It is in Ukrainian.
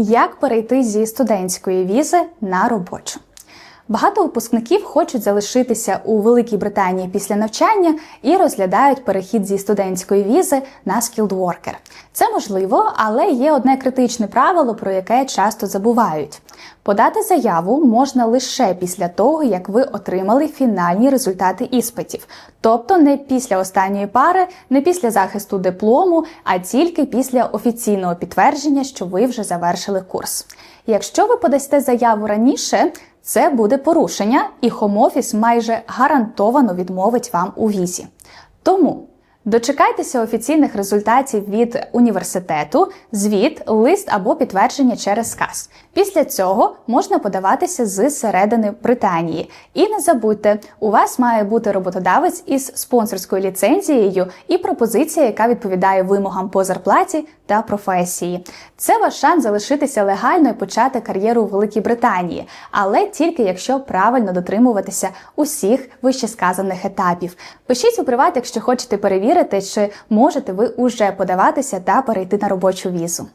Як перейти зі студентської візи на робочу? Багато випускників хочуть залишитися у Великій Британії після навчання і розглядають перехід зі студентської візи на skilled worker. Це можливо, але є одне критичне правило, про яке часто забувають. Подати заяву можна лише після того, як ви отримали фінальні результати іспитів, тобто не після останньої пари, не після захисту диплому, а тільки після офіційного підтвердження, що ви вже завершили курс. Якщо ви подасте заяву раніше, це буде порушення, і хом-офіс майже гарантовано відмовить вам у візі. Тому дочекайтеся офіційних результатів від університету, звіт, лист або підтвердження через сказ. Після цього можна подаватися з середини Британії. І не забудьте, у вас має бути роботодавець із спонсорською ліцензією і пропозиція, яка відповідає вимогам по зарплаті та професії. Це ваш шанс залишитися легально і почати кар'єру у Великій Британії, але тільки якщо правильно дотримуватися усіх вищесказаних етапів. Пишіть у приват, якщо хочете перевірити, чи можете ви уже подаватися та перейти на робочу візу.